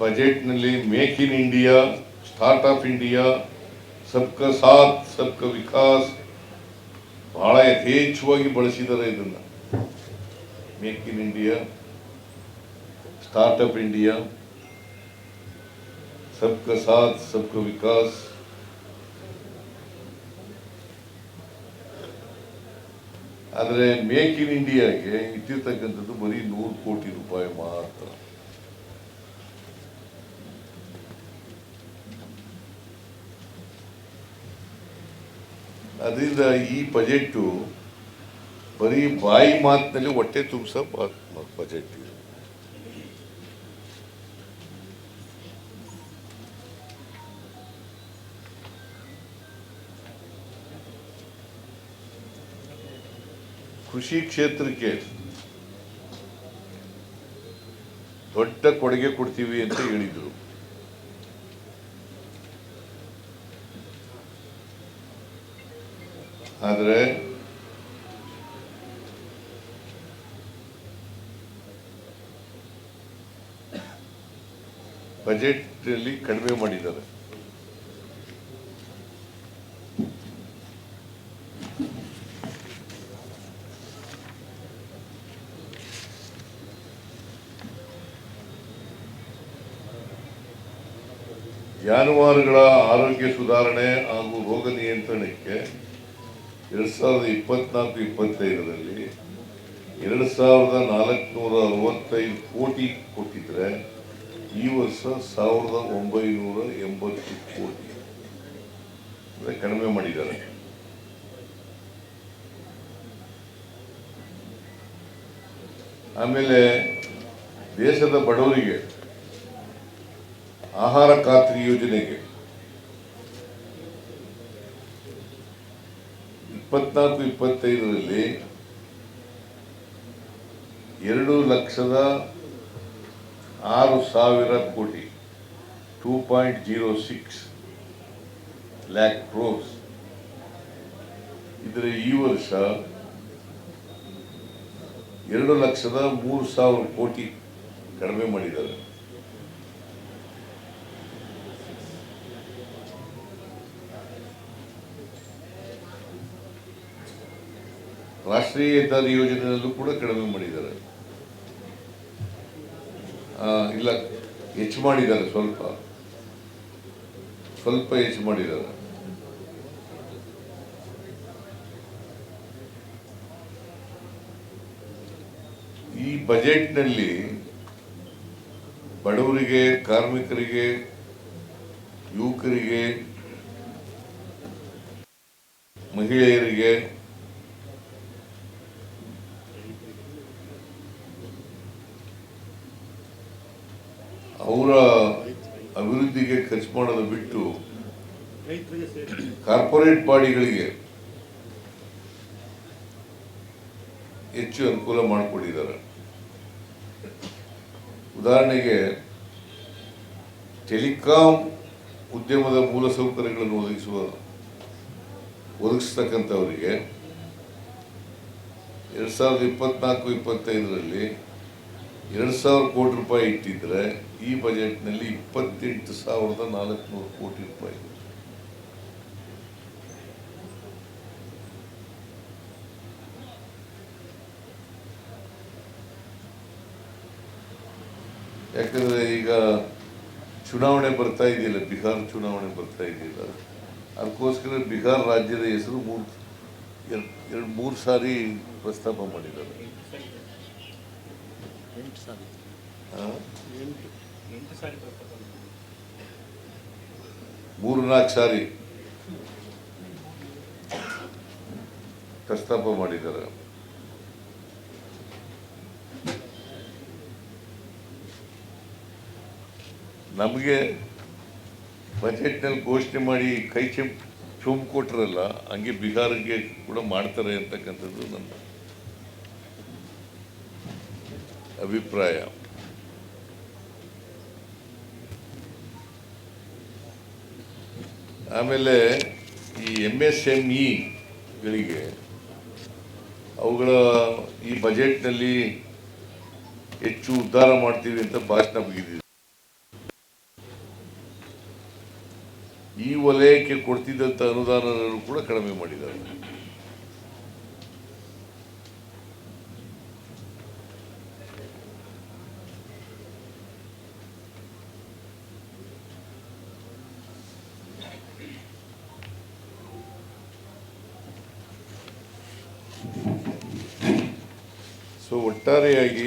ಬಜೆಟ್ನಲ್ಲಿ make in India start up India ಸಬ್ಕ ಸಾಥ್ ಸಬ್ಕ ವಿಕಾಸ್ ಬಹಳ ಯಥೇಚ್ಛವಾಗಿ ಬಳಸಿದ್ದಾರೆ ಇದನ್ನ make in India start up India ಸಬ್ಕ ಸಾಥ್ ಸಬ್ಕ ವಿಕಾಸ್ ಆದರೆ ಮೇಕ್ ಇನ್ ಇಂಡಿಯಾಗೆ ಇಟ್ಟಿರ್ತಕ್ಕಂಥದ್ದು ಬರೀ ನೂರು ಕೋಟಿ ರೂಪಾಯಿ ಮಾತ್ರ. ಅದರಿಂದ ಈ ಬಜೆಟ್ಟು ಬರೀ ಬಾಯಿ ಮಾತಿನಲ್ಲಿ ಹೊಟ್ಟೆ ತುಂಬಿಸೋ ಬಜೆಟ್ ಕೃಷಿ ಕ್ಷೇತ್ರಕ್ಕೆ ದೊಡ್ಡ ಕೊಡುಗೆ ಕೊಡ್ತೀವಿ ಅಂತ ಹೇಳಿದರು. ಆದರೆ ಬಜೆಟ್ ಅಲ್ಲಿ ಕಡಿಮೆ ಮಾಡಿದ್ದಾರೆ. ಜಾನುವಾರುಗಳ ಆರೋಗ್ಯ ಸುಧಾರಣೆ ಹಾಗೂ ರೋಗ ನಿಯಂತ್ರಣಕ್ಕೆ ಎರಡ್ ಸಾವಿರದ ಇಪ್ಪತ್ನಾಲ್ಕು ಇಪ್ಪತ್ತೈದರಲ್ಲಿ ಎರಡು ಸಾವಿರದ ನಾಲ್ಕುನೂರ ಅರವತ್ತೈದು ಕೋಟಿ ಕೊಟ್ಟಿದ್ರೆ ಈ ವರ್ಷ ಸಾವಿರದ ಒಂಬೈನೂರ ಎಂಬತ್ತು ಕೋಟಿ. ಅಂದರೆ ಕಡಿಮೆ ಮಾಡಿದ್ದಾರೆ. ಆಮೇಲೆ ದೇಶದ ಬಡವರಿಗೆ ಆಹಾರ ಖಾತ್ರಿ ಯೋಜನೆಗೆ. ಇಪ್ಪತ್ನಾಲ್ಕು, ಇಪ್ಪತ್ತೈದರಲ್ಲಿ ಎರಡು ಲಕ್ಷದ ಆರು ಸಾವಿರ ಕೋಟಿ, two point zero six lakh crores ಇದರ ಈ ವರ್ಷ ಎರಡು ಲಕ್ಷದ ಮೂರು ಸಾವಿರ ಕೋಟಿ ಕಡಿಮೆ ಮಾಡಿದ್ದಾರೆ. ರಾಷ್ಟ್ರೀಯ ಹೆದ್ದಾರಿ ಯೋಜನೆಯಲ್ಲೂ ಕೂಡ ಕಡಿಮೆ ಮಾಡಿದ್ದಾರೆ. ಇಲ್ಲ, ಹೆಚ್ಚು ಮಾಡಿದ್ದಾರೆ ಸ್ವಲ್ಪ. ಸ್ವಲ್ಪ ಹೆಚ್ಚು ಮಾಡಿದ್ದಾರೆ. ಈ ಬಜೆಟ್ನಲ್ಲಿ ಬಡವರಿಗೆ, ಕಾರ್ಮಿಕರಿಗೆ, ಯುವಕರಿಗೆ, ಮಹಿಳೆಯರಿಗೆ ಅವರ ಅಭಿವೃದ್ಧಿಗೆ ಖರ್ಚು ಮಾಡೋದು ಬಿಟ್ಟು ಕಾರ್ಪೊರೇಟ್ ಬಾಡಿಗಳಿಗೆ ಹೆಚ್ಚು ಅನುಕೂಲ ಮಾಡಿಕೊಟ್ಟಿದ್ದಾರೆ. ಉದಾಹರಣೆಗೆ ಟೆಲಿಕಾಂ ಉದ್ಯಮದ ಮೂಲಸೌಕರ್ಯಗಳನ್ನು ಒದಗಿಸುವ, ಒದಗಿಸ್ತಕ್ಕಂಥವರಿಗೆ ಎರಡು ಸಾವಿರದ ಇಪ್ಪತ್ನಾಲ್ಕು, ಇಪ್ಪತ್ತೈದರಲ್ಲಿ ಎರಡು ಸಾವಿರ ಕೋಟಿ ರೂಪಾಯಿ ಇಟ್ಟಿದ್ರೆ ಈ ಬಜೆಟ್ನಲ್ಲಿ ಇಪ್ಪತ್ತೆಂಟು ಸಾವಿರದ ನಾಲ್ಕುನೂರು ಕೋಟಿ ರೂಪಾಯಿ. ಯಾಕಂದ್ರೆ ಈಗ ಚುನಾವಣೆ ಬರ್ತಾ ಇದೆಯಲ್ಲ ಬಿಹಾರ್ ಚುನಾವಣೆ ಬರ್ತಾ ಇದೆಯಲ್ಲ ಅದಕ್ಕೋಸ್ಕರ ಬಿಹಾರ್ ರಾಜ್ಯದ ಹೆಸರು ಮೂರು ಎರಡು ಮೂರು ಸಾರಿ ಪ್ರಸ್ತಾಪ ಮಾಡಿದ್ದಾರೆ. ಮೂರು ನಾಲ್ಕು ಸಾರಿ ಪ್ರಸ್ತಾಪ ಮಾಡಿದ್ದಾರೆ. ನಮಗೆ ಬಜೆಟ್ನಲ್ಲಿ ಘೋಷಣೆ ಮಾಡಿ ಕೈ ಚೆಂಪ್ ಚುಂಬ್ ಕೊಟ್ರಲ್ಲ, ಹಂಗೆ ಬಿಹಾರಿಗೆ ಕೂಡ ಮಾಡ್ತಾರೆ ಅಂತಕ್ಕಂಥದ್ದು ನನ್ನ ಅಭಿಪ್ರಾಯ. ಆಮೇಲೆ ಈ ಎಂ ಎಸ್ ಎಂ ಇಗಳಿಗೆ ಅವುಗಳ ಈ ಬಜೆಟ್ನಲ್ಲಿ ಹೆಚ್ಚು ಉದ್ಧಾರ ಮಾಡ್ತೀವಿ ಅಂತ ಭಾಷಣ ಬಗ್ಗೆ ಈ ವಲಯಕ್ಕೆ ಕೊಡ್ತಿದ್ದಂಥ ಅನುದಾನವನ್ನು ಕೂಡ ಕಡಿಮೆ ಮಾಡಿದ್ದಾರೆ. ಸೊ ಒಟ್ಟಾರೆಯಾಗಿ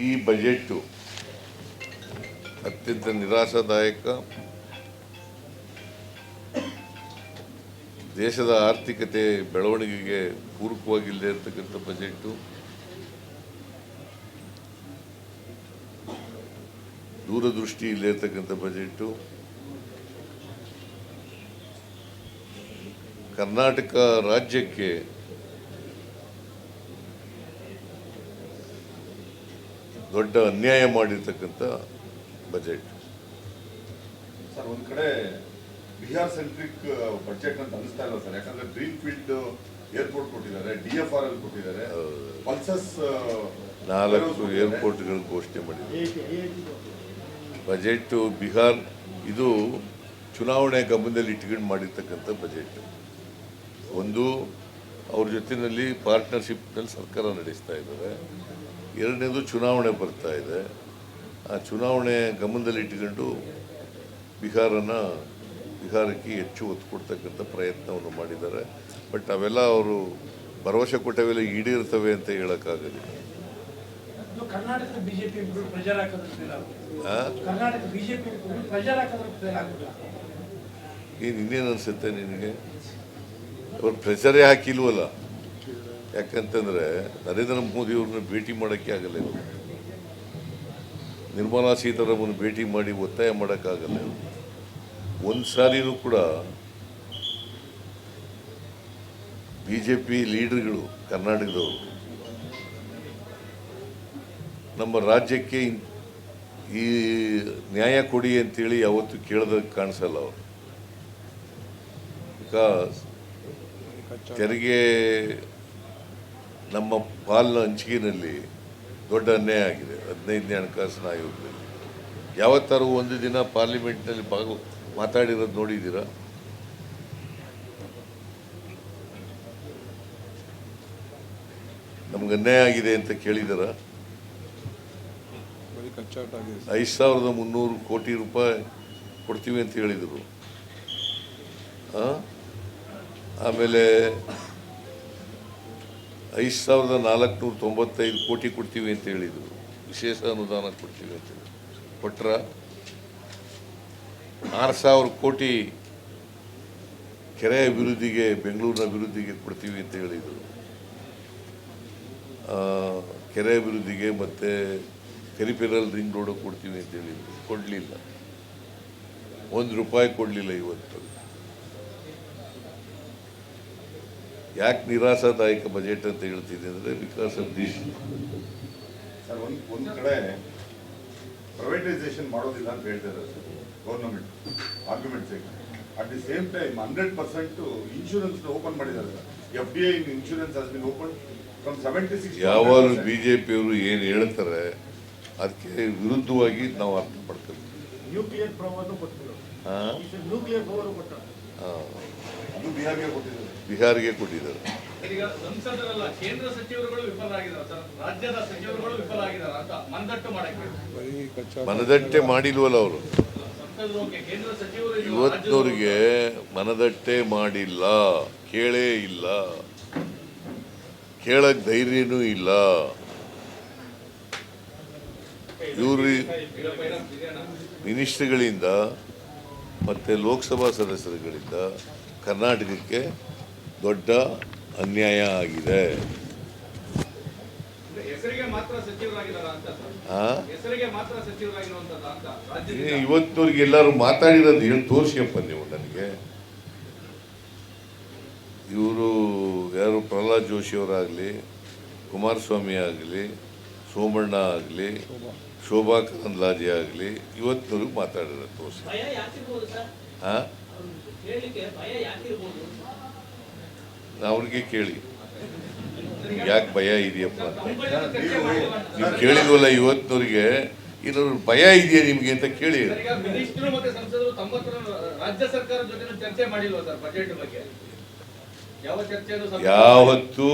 ಈ ಬಜೆಟ್ಟು ಅತ್ಯಂತ ನಿರಾಶಾದಾಯಕ. ದೇಶದ ಆರ್ಥಿಕತೆ ಬೆಳವಣಿಗೆಗೆ ಪೂರಕವಾಗಿಲ್ಲದೆ ಇರತಕ್ಕಂಥ ಬಜೆಟ್ಟು ದೂರದೃಷ್ಟಿ ಇಲ್ಲದೆ ಇರತಕ್ಕಂಥ ಬಜೆಟ್ಟು ಕರ್ನಾಟಕ ರಾಜ್ಯಕ್ಕೆ ದೊಡ್ಡ ಅನ್ಯಾಯ ಮಾಡಿರ್ತಕ್ಕಂಥ ಬಜೆಟ್. ಸರ್ ಒಂದ್ ಕಡೆ ಬಿಹಾರ್ ಸೆಂಟ್ರಿಕ್ ಬಜೆಟ್ ಅಂತ ಅನಿಸ್ತಾ ಇಲ್ಲ ಸರ್. ಯಾಕಂದ್ರೆ ಗ್ರೀನ್ ಫೀಲ್ಡ್ ಏರ್ಪೋರ್ಟ್ ಕೊಟ್ಟಿದ್ದಾರೆ ಡಿ ಎಫ್ ಆರ್ ಎಲ್ ಕೊಟ್ಟಿದ್ದಾರೆ. ಪಲ್ಸಸ್ ನಾಲ್ಕು ಏರ್ಪೋರ್ಟ್ಗಳು ಘೋಷಣೆ ಮಾಡಿದೆ ಬಜೆಟ್ ಬಿಹಾರ್ ಇದು ಚುನಾವಣೆ ಗಮನದಲ್ಲಿ ಇಟ್ಕೊಂಡು ಮಾಡಿರ್ತಕ್ಕಂಥ ಬಜೆಟ್. ಒಂದು ಅವ್ರ ಜೊತೆಯಲ್ಲಿ ಪಾರ್ಟ್ನರ್ಶಿಪ್ನಲ್ಲಿ ಸರ್ಕಾರ ನಡೆಸ್ತಾ ಇದ್ದಾರೆ ಎರಡನೇದು ಚುನಾವಣೆ ಬರ್ತಾ ಇದೆ. ಆ ಚುನಾವಣೆ ಗಮನದಲ್ಲಿ ಇಟ್ಕೊಂಡು ಬಿಹಾರನ ಬಿಹಾರಕ್ಕೆ ಹೆಚ್ಚು ಒತ್ತು ಕೊಡ್ತಕ್ಕಂಥ ಪ್ರಯತ್ನವನ್ನು ಮಾಡಿದ್ದಾರೆ. ಬಟ್ ಅವೆಲ್ಲ ಅವರು ಭರವಸೆ ಕೊಟ್ಟವೆಲ್ಲ ಈಡೇರ್ತವೆ ಅಂತ ಹೇಳೋಕ್ಕಾಗಲಿ ಏನು ಇನ್ನೇನು ಅನಿಸುತ್ತೆ ನಿನಗೆ? ಅವ್ರು ಪ್ರೆಷರೇ ಹಾಕಿಲ್ವಲ್ಲ? ಯಾಕಂತಂದ್ರೆ ನರೇಂದ್ರ ಮೋದಿ ಅವ್ರನ್ನ ಭೇಟಿ ಮಾಡೋಕ್ಕೆ ಆಗಲ್ಲ ಇವರು. ನಿರ್ಮಲಾ ಸೀತಾರಾಮನ್ ಭೇಟಿ ಮಾಡಿ ಒತ್ತಾಯ ಮಾಡೋಕ್ಕಾಗಲ್ಲ ಇವರು. ಒಂದು ಸಾರಿನೂ ಕೂಡ ಬಿ ಜೆ ಪಿ ಲೀಡರ್ಗಳು ಕರ್ನಾಟಕದವರು ನಮ್ಮ ರಾಜ್ಯಕ್ಕೆ ಈ ನ್ಯಾಯ ಕೊಡಿ ಅಂತೇಳಿ ಯಾವತ್ತು ಕೇಳೋದಕ್ಕೆ ಕಾಣಿಸಲ್ಲ ಅವರು. ಬಿಕಾಸ್ ತೆರಿಗೆ ನಮ್ಮ ಪಾಲಿನ ಹಂಚಿಕೆಯಲ್ಲಿ ದೊಡ್ಡ ಅನ್ಯಾಯ ಆಗಿದೆ. ಹದಿನೈದನೇ ಹಣಕಾಸಿನ ಆಯೋಗದಲ್ಲಿ. ಯಾವತ್ತಾರು ಒಂದು ದಿನ ಪಾರ್ಲಿಮೆಂಟ್ನಲ್ಲಿ ಭಾಗ ಮಾತಾಡಿರೋದು ನೋಡಿದ್ದೀರಾ? ನಮ್ಗೆ ಅನ್ಯಾಯ ಆಗಿದೆ ಅಂತ ಕೇಳಿದಾರ? ಐದು ಸಾವಿರದ ಮುನ್ನೂರು ಕೋಟಿ ರೂಪಾಯಿ ಕೊಡ್ತೀವಿ ಅಂತ ಹೇಳಿದರು. ಆ? ಆಮೇಲೆ ಐದು ಸಾವಿರದ ನಾಲ್ಕುನೂರ ತೊಂಬತ್ತೈದು ಕೋಟಿ ಕೊಡ್ತೀವಿ ಅಂತ ಹೇಳಿದರು. ವಿಶೇಷ ಅನುದಾನ ಕೊಡ್ತೀವಿ ಅಂತ ಹೇಳಿ ಕೊಟ್ರ ಆರು ಸಾವಿರ ಕೋಟಿ ಕೆರೆ ಅಭಿವೃದ್ಧಿಗೆ, ಬೆಂಗಳೂರಿನ ಅಭಿವೃದ್ಧಿಗೆ ಕೊಡ್ತೀವಿ ಅಂತ ಹೇಳಿದರು. ಕೆರೆ ಅಭಿವೃದ್ಧಿಗೆ ಮತ್ತು ಪೆರಿಫೆರಲ್ ರಿಂಗ್ ರೋಡ್ ಕೊಡ್ತೀವಿ ಅಂತ ಹೇಳಿದ್ರು. ಕೊಡಲಿಲ್ಲ. ಒಂದು ರೂಪಾಯಿ ಕೊಡಲಿಲ್ಲ ಇವತ್ತು. ಯಾಕೆ ನಿರಾಶಾದಾಯಕ ಬಜೆಟ್ ಅಂತ ಹೇಳ್ತಿದ್ದೆ ಅಂದರೆ ಬಿಕಾಸ್ ಆಫ್ ದಿಸ್ ಸರ್ ಒಂದ್ ಒಂದ್ ಕಡೆ ಪ್ರೈವೇಟೈಸೇಷನ್ ಮಾಡೋದಿಲ್ಲ ಅಂತ ಹೇಳ್ತಾರೆ sir. Government argument at the same time hundred percent insurance open ಮಾಡಿದ್ದಾರೆ sir. F D I insurance has been open from seventy six ಯಾವಾಗ ಬಿ ಜೆ ಪಿಯವರು ಏನು ಹೇಳ್ತಾರೆ ಅದಕ್ಕೆ ವಿರುದ್ಧವಾಗಿ ನಾವು ಅರ್ಥ ಮಾಡ್ಕೋಬೇಕು ನ್ಯೂಕ್ಲಿಯರ್ ಪವರ್ ಹಾಂ. ನ್ಯೂಕ್ಲಿಯರ್ ಪವರ್ ಕೊಟ್ಟ. ಅದು ಬಿಹಾರ್ಗೆ ಕೊಟ್ಟಿದ್ದಾರೆ. ಬಿಹಾರ್ಗೆ ಕೊಟ್ಟಿದ್ದಾರೆ. ಈಗ ಸಂಸದರಲ್ಲ ಕೇಂದ್ರ ಸಚಿವರುಗಳು ವಿಫಲರಾಗಿದ್ದಾರೆ ಸರ್. ರಾಜ್ಯದ ಸಚಿವರುಗಳು ವಿಫಲರಾಗಿದ್ದಾರೆ ಅಂತ ಮಂದಟ್ಟು ಮಾಡಕ್ಕೆ ಮನದಟ್ಟೆ ಮಾಡಿಲ್ವಲ್ಲ ಅವರು? ಇವತ್ತವರಿಗೆ ಕೇಂದ್ರ ಸಚಿವರು ಇದು ಇವತ್ತಿನವ್ರಿಗೆ ಮನದಟ್ಟೆ ಮಾಡಿಲ್ಲ ಕೇಳೇ ಇಲ್ಲ ಕೇಳಕ್ ಧೈರ್ಯನೂ ಇಲ್ಲ. ಇವರು ಮಿನಿಸ್ಟ್ರಿಗಳಿಂದ ಮತ್ತು ಲೋಕಸಭಾ ಸದಸ್ಯರುಗಳಿಂದ ಕರ್ನಾಟಕಕ್ಕೆ ದೊಡ್ಡ ಅನ್ಯಾಯ ಆಗಿದೆ. ಇವತ್ತಿನವ್ರಿಗೆ ಎಲ್ಲರೂ ಮಾತಾಡಿರೋದು ಹೇಳಿ ತೋರಿಸಿಯಪ್ಪ ನೀವು ನನಗೆ? ಇವರು ಯಾರು ಪ್ರಹ್ಲಾದ್ ಜೋಶಿ ಅವರಾಗಲಿ ಕುಮಾರಸ್ವಾಮಿ ಆಗಲಿ ಸೋಮಣ್ಣ ಆಗಲಿ ಶೋಭಾ. ಕರಂದ್ಲಾಜೆ ಆಗಲಿ ಇವತ್ತಿನವ್ರಿಗೆ ಮಾತಾಡಿರೋದು ತೋರಿಸಿ ಹಾಂ ಅವ್ರಿಗೆ ಕೇಳಿ. ಯಾಕೆ ಭಯ ಇದೆಯಪ್ಪ. ನೀವು ಕೇಳಿದ್ವಲ್ಲ ಇವತ್ತಿನವ್ರಿಗೆ ಇನ್ನೊಂದು ಭಯ ಇದೆಯಾ ನಿಮಗೆ ಅಂತ ಕೇಳಿ. ಯಾವತ್ತೂ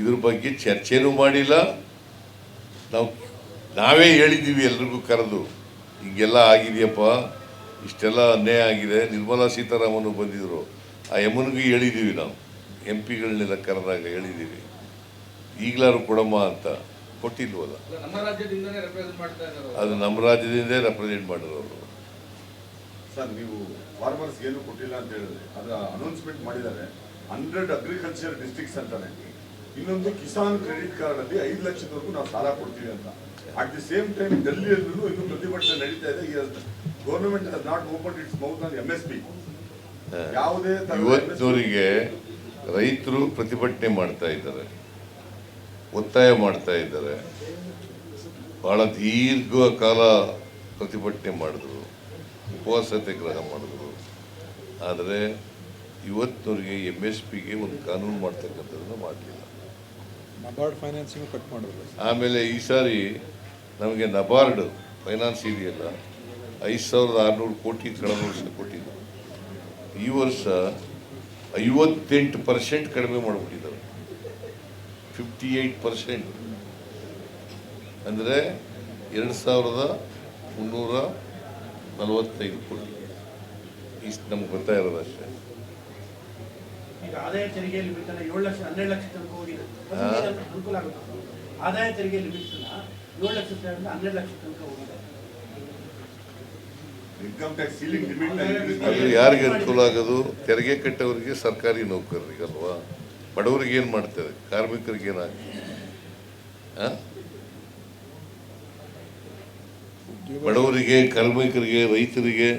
ಇದ್ರ ಬಗ್ಗೆ ಚರ್ಚೆನೂ ಮಾಡಿಲ್ಲ. ನಾವು ನಾವೇ ಹೇಳಿದ್ದೀವಿ ಎಲ್ರಿಗೂ ಕರೆದು ಹಿಂಗೆಲ್ಲ ಆಗಿದೆಯಪ್ಪ ಇಷ್ಟೆಲ್ಲ ಅನ್ಯಾಯ ಆಗಿದೆ ನಿರ್ಮಲಾ ಸೀತಾರಾಮನ್ ಬಂದಿದ್ರು ಆ ಯಮನಿಗೂ ಹೇಳಿದ್ದೀವಿ ನಾವು. ಎಂ ಪಿಗಳನ್ನೆಲ್ಲ ಕರೆದಾಗ ಹೇಳಿದ್ದೀವಿ. ಈಗಲಾರು ಕೊಡಮ್ಮ ಅಂತ ಕೊಟ್ಟಿಲ್ವಲ್ಲ ಅಲ್ಲ, ನಮ್ಮ ರಾಜ್ಯದಿಂದನೇ ರೆಪ್ರೆಸೆಂಟ್ ಮಾಡ್ತಾ ಇದ್ದಾರೆ ಅವರು. ಅದು ನಮ್ಮ ರಾಜ್ಯದಿಂದೇ ರೆಪ್ರೆಸೆಂಟ್ ಮಾಡಿರೋರು ಸರ್ ನೀವು ಫಾರ್ಮರ್ಸ್ ಏನು ಕೊಟ್ಟಿಲ್ಲ ಅಂತ ಹೇಳಿದ್ರೆ ಅದರ ಅನೌನ್ಸ್ಮೆಂಟ್ ಮಾಡಿದ್ದಾರೆ. ಹಂಡ್ರೆಡ್ ಅಗ್ರಿಕಲ್ಚರ್ ಡಿಸ್ಟ್ರಿಕ್ಟ್ಸ್ ಅಂತಾನೆ ಇನ್ನೊಂದು ಕಿಸಾನ್ ಕ್ರೆಡಿಟ್ ಕಾರ್ಡ್ ಅಲ್ಲಿ ಐದು ಲಕ್ಷದವರೆಗೂ ನಾವು ಸಾಲ ಕೊಡ್ತೀವಿ ಅಂತ. ಅಟ್ ದಿ ಸೇಮ್ ಟೈಮ್ ಡೆಲ್ಲಿಯಲ್ಲೂ ಇನ್ನು ಪ್ರತಿಭಟನೆ ನಡೀತಾ ಇದೆ. Government not open its mouth on M S P ಯಾವುದೇ ರೈತರು ಪ್ರತಿಭಟನೆ ಮಾಡ್ತಾ ಇದ್ದಾರೆ ಒತ್ತಾಯ ಮಾಡ್ತಾ ಇದ್ದಾರೆ. ಬಹಳ ದೀರ್ಘ ಕಾಲ ಪ್ರತಿಭಟನೆ ಮಾಡಿದ್ರು ಉಪವಾಸ ಸತ್ಯಾಗ್ರಹ ಮಾಡಿದ್ರು. ಆದರೆ ಇವತ್ತಿನವರಿಗೆ ಎಂ ಎಸ್ ಪಿಗೆ ಒಂದು ಕಾನೂನು ಮಾಡ್ತಕ್ಕಂಥದ್ದನ್ನು ಮಾಡಲಿಲ್ಲ. ನಬಾರ್ಡ್ ಫೈನಾನ್ಸಿಂಗ್ ಕಟ್ ಮಾಡಿದ್ರು. ಆಮೇಲೆ ಈ ಸಾರಿ ನಮಗೆ ನಬಾರ್ಡ್ ಫೈನಾನ್ಸ್ ಇದೆಯಲ್ಲ ಐದು ಸಾವಿರದ ಆರುನೂರು ಕೋಟಿ ಕಳೆದ ವರ್ಷ ಕೊಟ್ಟಿದ್ದು. ಈ ವರ್ಷ ಐವತ್ತೆಂಟು ಪರ್ಸೆಂಟ್ ಕಡಿಮೆ ಮಾಡಿಬಿಟ್ಟಿದ್ದಾರೆ ಫಿಫ್ಟಿ ಏಯ್ಟ್ ಪರ್ಸೆಂಟ್ ಅಂದರೆ ಎರಡು ಸಾವಿರದ ಮುನ್ನೂರ ನಲವತ್ತೈದು ಕೋಟಿ. ಇಷ್ಟು ನಮ್ಗೆ ಗೊತ್ತಾ ಇರೋದು ಅಷ್ಟೇ. ಆದಾಯ ತೆರಿಗೆಯಲ್ಲಿ ಏಳು ಲಕ್ಷ ಹನ್ನೆರಡು ಲಕ್ಷ ತನಕ ಹೋಗಿದೆ. ಅದು ಅನುಕೂಲ ಆಗುತ್ತೆ? ಆದಾಯ ತೆರಿಗೆಯಲ್ಲಿ ಲಿಮಿಟ್ ಏಳು ಲಕ್ಷ ಹನ್ನೆರಡು ಲಕ್ಷ ತನಕ ಹೋಗಿದೆ. ಅದು ಯಾರಿಗೆ ಅನುಕೂಲ ಆಗೋದು? ತೆರಿಗೆ ಕಟ್ಟೋರಿಗೆ ಸರ್ಕಾರಿ ನೌಕರರಿಗಲ್ವಾ ಬಡವರಿಗೆ ಏನು ಮಾಡ್ತಾರೆ? ಕಾರ್ಮಿಕರಿಗೆ ಏನಾಗ್ತದೆ ಬಡವರಿಗೆ ಕಾರ್ಮಿಕರಿಗೆ ರೈತರಿಗೆ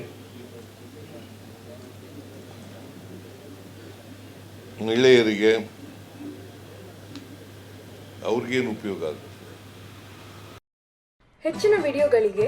ಮಹಿಳೆಯರಿಗೆ ಅವ್ರಿಗೇನು ಉಪಯೋಗ ಆಗುತ್ತೆ? ಹೆಚ್ಚಿನ ವಿಡಿಯೋಗಳಿಗೆ